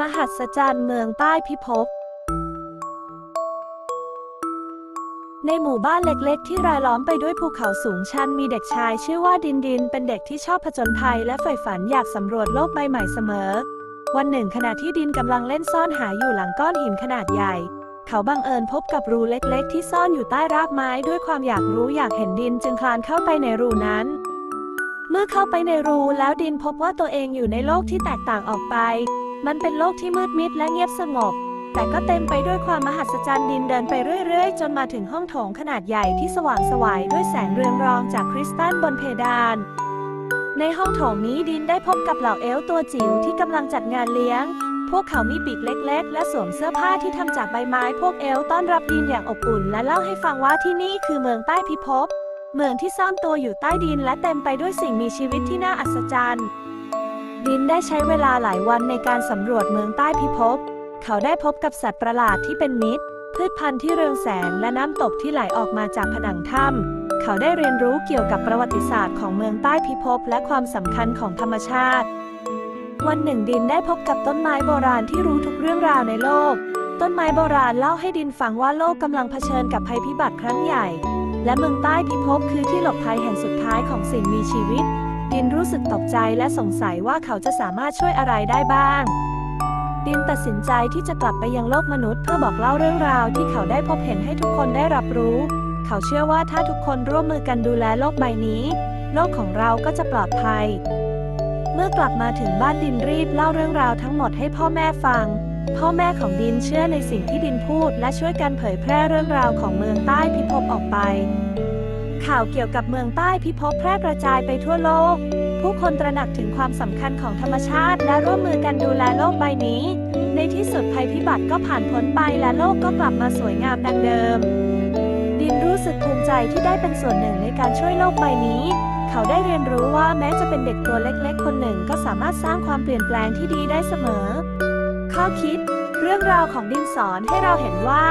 มหัศจรรย์เมืองใต้พิภพ ในหมู่บ้านเล็กๆ ที่รายล้อมไปด้วยภูเขาสูงชันมีเด็กชายชื่อว่าดินดิน เป็นเด็กที่ชอบผจญภัยและใฝ่ฝันอยากสำรวจโลกใบใหม่เสมอ วันหนึ่งขณะที่ดินกำลังเล่นซ่อนหาอยู่หลังก้อนหินขนาดใหญ่ เขาบังเอิญพบกับรูเล็กๆ ที่ซ่อนอยู่ใต้รากไม้ด้วยความอยากรู้อยากเห็นดินจึงคลานเข้าไปในรูนั้นเมื่อเข้าไปในรูแล้วดินพบว่าตัวเองอยู่ในโลกที่แตกต่างออกไป มันเป็นโลกที่มืดมิดและเงียบสงบ แต่ก็เต็มไปด้วยความมหัศจรรย์ดินเดินไปเรื่อยๆ จนมาถึงห้องโถงขนาดใหญ่ที่สว่างไสวายด้วยแสงเรืองรองจากคริสตัลบนเพดาน ในห้องโถงนี้ดินได้พบกับเหล่าเอลตัวจิ๋วที่กำลังจัดงานเลี้ยง พวกเขามีปีกเล็ก ๆ และสวมเสื้อผ้าที่ทำจากใบไม้พวกเอลต้อนรับดินอย่างอบอุ่น และเล่าให้ฟังว่าที่นี่คือเมืองใต้พิภพ เมืองที่ซ่อนตัวอยู่ใต้ดินและเต็มไปด้วยสิ่งมีชีวิตที่น่าอัศจรรย์ ดินได้ใช้เวลาหลายวันในการสำรวจเมืองใต้พิภพ เขาได้พบกับสัตว์ประหลาดที่เป็นมิตร พืชพันธุ์ที่เรืองแสงและน้ำตกที่ไหลออกมาจากผนังถ้ำ เขาได้เรียนรู้เกี่ยวกับประวัติศาสตร์ของเมืองใต้พิภพและความสำคัญของธรรมชาติ วันหนึ่งดินได้พบกับต้นไม้โบราณที่รู้ทุกเรื่องราวในโลก ต้นไม้โบราณเล่าให้ดินฟังว่าโลกกำลังเผชิญกับภัยพิบัติครั้งใหญ่ และเมืองใต้พิภพคือที่หลบภัยแห่งสุดท้ายของสิ่งมีชีวิต ดินรู้สึกตกใจและสงสัยว่าเขาจะสามารถช่วยอะไรได้บ้าง ดินตัดสินใจที่จะกลับไปยังโลกมนุษย์เพื่อบอกเล่าเรื่องราวที่เขาได้พบเห็นให้ทุกคนได้รับรู้ เขาเชื่อว่าถ้าทุกคนร่วมมือกันดูแลโลกใบนี้ โลกของเราก็จะปลอดภัย เมื่อกลับมาถึงบ้านดินรีบเล่าเรื่องราวทั้งหมดให้พ่อแม่ฟัง พ่อแม่ของดินเชื่อในสิ่งที่ดินพูด และช่วยกันเผยแพร่เรื่องราวของเมืองใต้พิภพออกไป ข่าวเกี่ยวกับเมืองใต้พิภพแพร่กระจายไปทั่วโลก ผู้คนตระหนักถึงความสำคัญของธรรมชาติ และร่วมมือกันดูแลโลกใบนี้ ในที่สุดภัยพิบัติก็ผ่านพ้นไปและโลกก็กลับมาสวยงามดังเดิม ดินรู้สึกภูมิใจที่ได้เป็นส่วนหนึ่งในการช่วยโลกใบนี้ เขาได้เรียนรู้ว่าแม้จะเป็นเด็กตัวเล็กๆ คนหนึ่งก็สามารถสร้างความเปลี่ยนแปลงที่ดีได้เสมอ ข้อคิด เรื่องราวของดินสอนให้เราเห็นว่า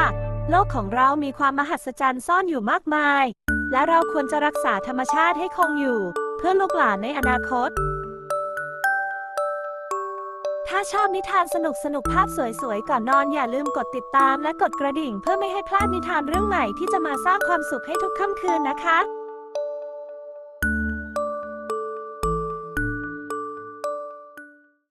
โลกของเรามีความมหัศจรรย์ซ่อนอยู่มากมาย และเราควรจะรักษาธรรมชาติให้คงอยู่ เพื่อลูกหลานในอนาคต ถ้าชอบนิทานสนุกสนุกๆภาพสวยๆ ก่อนนอนอย่าลืมกดติดตามและกดกระดิ่ง เพื่อไม่ให้พลาดนิทานเรื่องใหม่ที่จะมาสร้างความสุขให้ทุกค่ำคืนนะคะ